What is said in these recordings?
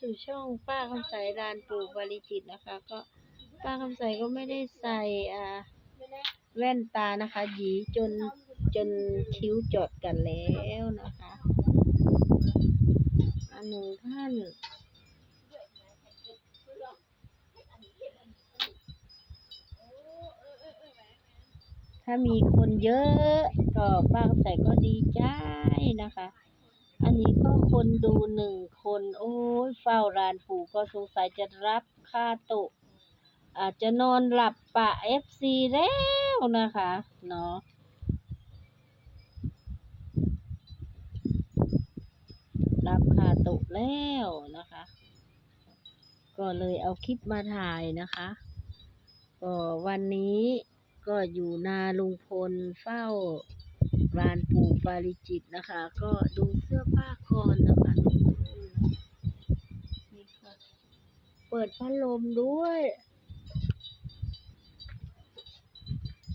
สู่ช่องป้าคำใสลานปู่บริจิตนะคะ ก็ป้าคำใสก็ไม่ได้ใส่อ่าแว่นตานะคะ หยีจนจนคิ้วจดกันแล้วนะคะอันหนึ่งท่านถ้ามีคนเยอะก็ป้าคำใสก็ดีใจนะคะ อันนี้ก็คนดูหนึ่งคน โอ้ยเฝ้าร้านปู่ก็สงสัยจะรับค่าโตะอาจจะนอนหลับปะเอฟซีแล้วนะคะเนาะรับค่าโตะแล้วนะคะ ก็เลยเอาคลิปมาถ่ายนะคะก็วันนี้ก็อยู่นาลุงพลเฝ้า ร้านปู่ปาริจิตนะคะ ก็ดูเสื้อผ้ากอนนะคะนี่ค่ะ เปิดพัดลมด้วย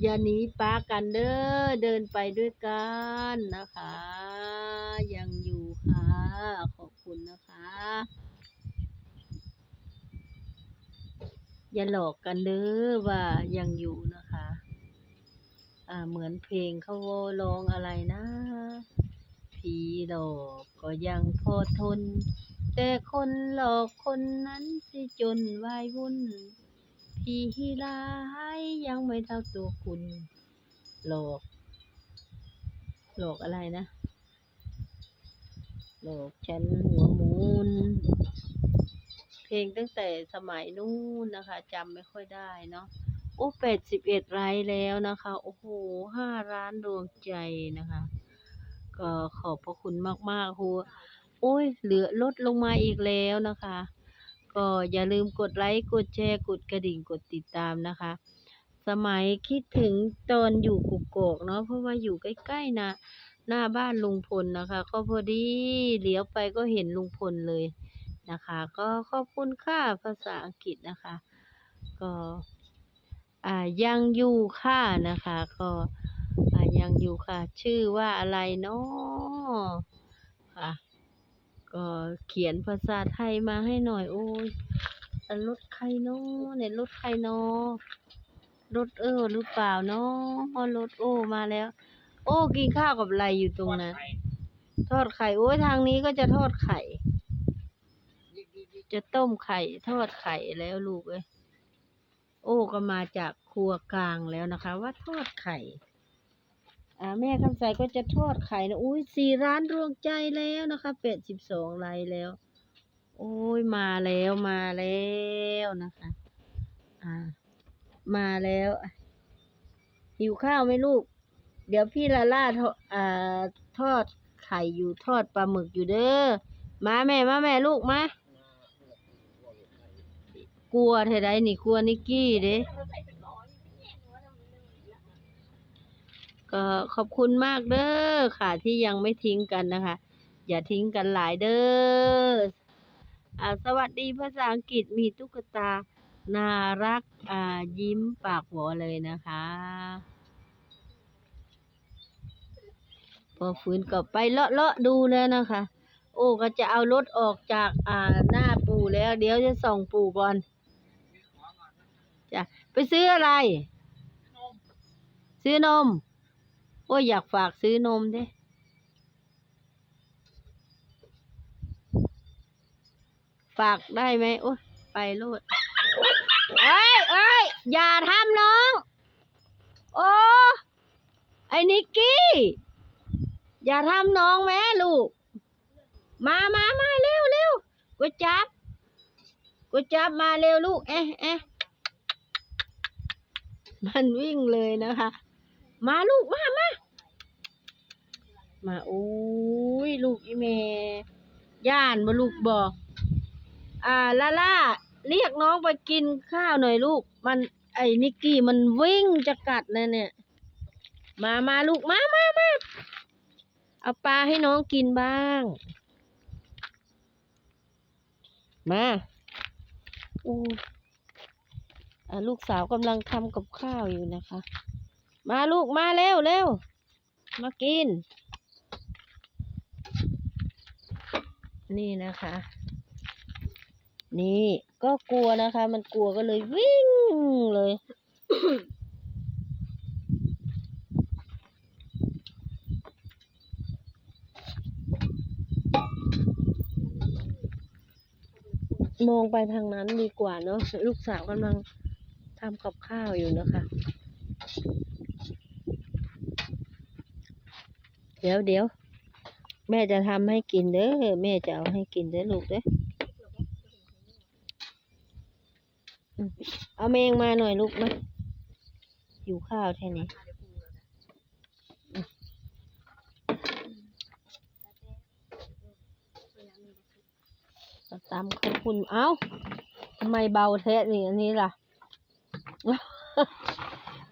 อย่าหนีป้ากันเด้อเดินไปด้วยกันนะคะ ยังอยู่ค่ะ ขอบคุณนะคะ อย่าหลอกกันเด้อว่ายังอยู่นะคะ เหมือนเพลงเขาร้องอะไรนะ ผีหลอกก็ยังพอทน แต่คนหลอกคนนั้นสิจนวายวุ่น ผีร้ายยังไม่เท่าตัวคุณ หลอก หลอกอะไรนะ หลอกฉันหัวหมูนเพลงตั้งแต่สมัยนู้นนะคะจำไม่ค่อยได้เนาะ อ้เป็ดสิบเอ็ดไลค์แล้วนะคะ โอ้โหห้าล้านดวงใจนะคะ ก็ขอบพระคุณมากๆครูโอ้ย เหลือลดลงมาอีกแล้วนะคะ ก็อย่าลืมกดไลค์ กดแชร์ กดกระดิ่ง กดติดตามนะคะ สมัยคิดถึงตอนอยู่กุกโกกเนาะ เพราะว่าอยู่ใกล้ๆนะ หน้าบ้านลุงพลนะคะ ก็พอดีเลี้ยวไปก็เห็นลุงพลเลยนะคะ ก็ขอบคุณค่ะภาษาอังกฤษนะคะ ก็ อ่ายังอยู่ค่ะนะคะ ก็อ่ายังอยู่ค่ะ ชื่อว่าอะไรเนาะค่ะ ก็เขียนภาษาไทยมาให้หน่อย โอ้ยแต่รถใครเนาะเนี่ยรถใครเนาะรถเออหรือเปล่าเนาะรถโอ้มาแล้ว โอ้กินข้าวกับอะไรอยู่ตรงนั้น ทอดไข่ โอ้ยทางนี้ก็จะทอดไข่ จะต้มไข่ ทอดไข่แล้วลูกเอ้ย โอ้ก็มาจากครัวกลางแล้วนะคะ ว่าทอดไข่อ่าแม่คำใสก็จะทอดไข่นะอุ้ยสี่ร้านดวงใจแล้วนะคะเป็ดสิบสองไลน์แล้ว โอ้ยมาแล้วมาแล้วนะคะ อ่า มาแล้ว หิวข้าวไหมลูก เดี๋ยวพี่ลาล่าทออ่าทอดไข่อยู่ทอดปลาหมึกอยู่เด้อมาแม่มาแม่ลูกมา กลัวเท่าไรนี่กลัวนิกกี้เด้ก็ขอบคุณมากเด้อค่ะ ที่ยังไม่ทิ้งกันนะคะ อย่าทิ้งกันหลายเด้ออ่าสวัสดีภาษาอังกฤษมีตุ๊กตาน่ารักอ่ายิ้มปากหัวเลยนะคะ พอฟื้นก็ไปเลาะเลาะๆดูแล้วนะคะ โอ้ก็จะเอารถออกจากอ่าหน้าปู่แล้ว เดี๋ยวจะส่องปู่ก่อน จ้ะไปซื้ออะไร ซื้อนม โอ้ยอยากฝากซื้อนมเด้ฝากได้ไหมโอ้ยไปโลดเอ้ยเอ้ยอย่าทำน้อง โอ้ไอ้นิกกี้ อย่าทำน้องแม่ลูก มามามาเร็วเร็วกูจับกูจับมาเร็วลูก เอ๊ะเอ๊ะ มันวิ่งเลยนะคะ มาลูกมามามาโอ้ยลูกอีเมย่านมาลูกบอกอ่าลาล่าเรียกน้องไปกินข้าวหน่อยลูก มันไอ้นิกกี้มันวิ่งจะกัดเลยเนี่ย มามาลูกมามามาเอาปลาให้น้องกินบ้าง มาอู้ ลูกสาวกำลังทำกับข้าวอยู่นะคะ มาลูกมาเร็วเร็วมากิน นี่นะคะ นี่ก็กลัวนะคะ มันกลัวก็เลยวิ่งเลย มองไปทางนั้นดีกว่าเนาะลูกสาวกำลัง ทำกับข้าวอยู่นะคะ เดี๋ยวเดี๋ยวแม่จะทำให้กินเด้อแม่จะเอาให้กินเด้อลูกเด้อเอาแมงมาหน่อยลูกนะหิวข้าวแท่นี้อืมเอาตำข้าวปุ้นเอ้าทำไมเบาแท้นี่อันนี้ล่ะ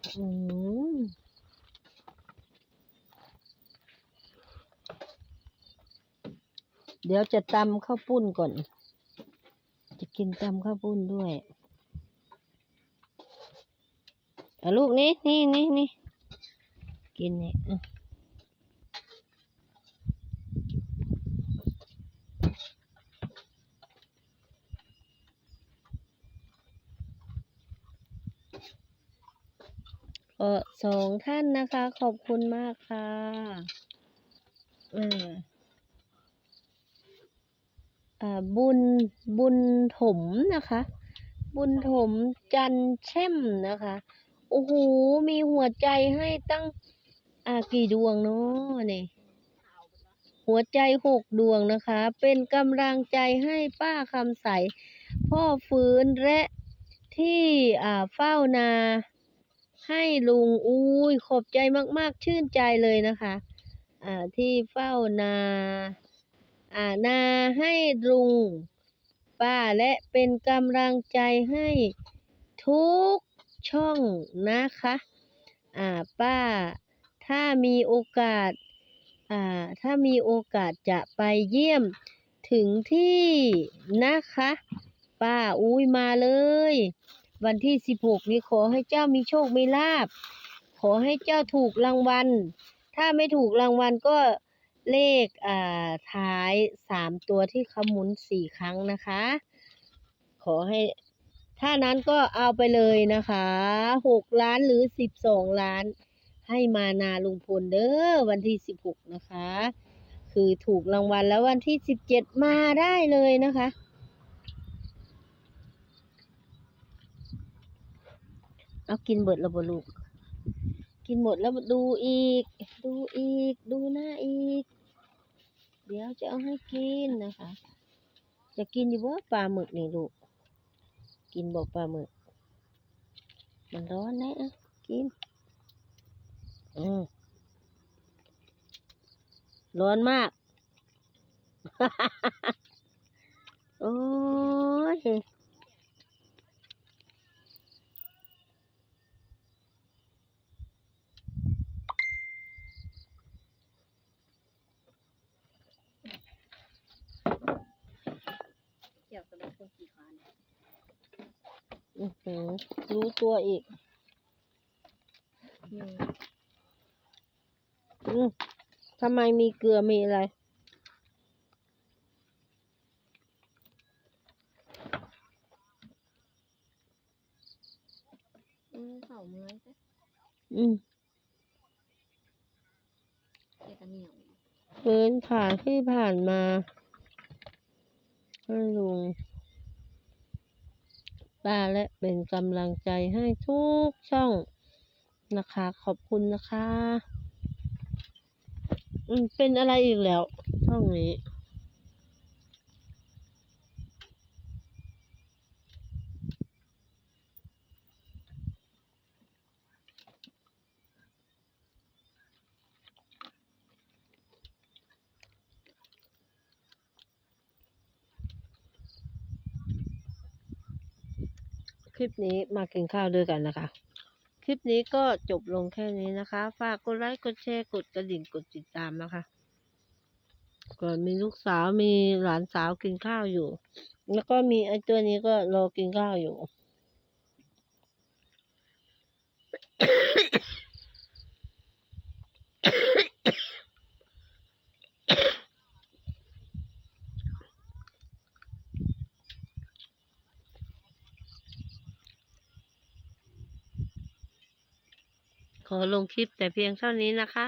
อืมเดี๋ยวจะตำข้าวปุ้นก่อน จะกินตำข้าวปุ้นด้วยเอาลูกนี่นี่นี่นี่กินนี่อะเออ สองท่านนะคะ ขอบคุณมากค่ะเอออ่าบุญบุญถมนะคะ บุญถมจันแช่มนะคะ โอ้โห มีหัวใจให้ตั้ง อ่ากี่ดวงเนาะนี่หัวใจหกดวงนะคะ เป็นกำลังใจให้ป้าคำใส พ่อฟื้นและที่อ่าเฝ้านา ให้ลุงอุ้ยขอบใจมากๆ ชื่นใจเลยนะคะอ่าที่เฝ้านาอ่านาให้ลุงป้าและเป็นกำลังใจให้ทุกช่องนะคะอ่าป้า ถ้ามีโอกาสอ่าถ้ามีโอกาสจะไปเยี่ยมถึงที่นะคะ ป้าอุ้ยมาเลย วันที่สิบหกนี้ขอให้เจ้ามีโชค มีลาบ ขอให้เจ้าถูกรางวัล ถ้าไม่ถูกรางวัลก็เลขอ่าท้ายสามตัวที่เขาหมุนสี่ครั้งนะคะ ขอให้ถ้านั้นก็เอาไปเลยนะคะหกล้านหรือสิบสองล้าน ให้มานาลุงพลเด้อวันที่สิบหกนะคะ คือถูกรางวัลแล้ววันที่สิบเจ็ดมาได้เลยนะคะ เอากินเบิดแล้วบ่ลูก กินหมดแล้วดูอีก ดูอีก ดูหน้าอีก เดี๋ยวจะเอาให้กินนะคะ จะกินอยู่บ่ปลาหมึกนี่ลูก กินบอกปลาหมึก มันร้อนนะอะกิน อืมร้อนมาก โอ้ย เกี่ยวกับเป็นคนขี่คาน อื้อหือ รู้ตัวอีกอืมอืมทำไมมีเกลือมีอะไร อืมเข่าเมื่อยจ้ะอืมเกี่ยวกับเหนียว เดินผ่านที่ผ่านมาให้ลุง ป้าและเป็นกำลังใจให้ทุกช่องนะคะ ขอบคุณนะคะ เป็นอะไรอีกแล้ว ช่องนี้ คลิปนี้มากินข้าวด้วยกันนะคะ คลิปนี้ก็จบลงแค่นี้นะคะ ฝากกดไลค์กดแชร์กดกระดิ่งกดติดตามนะคะก่อนมีลูกสาวมีหลานสาวกินข้าวอยู่ แล้วก็มีไอ้ตัวนี้ก็รอกินข้าวอยู่ ขอลงคลิปแต่เพียงเท่านี้นะคะ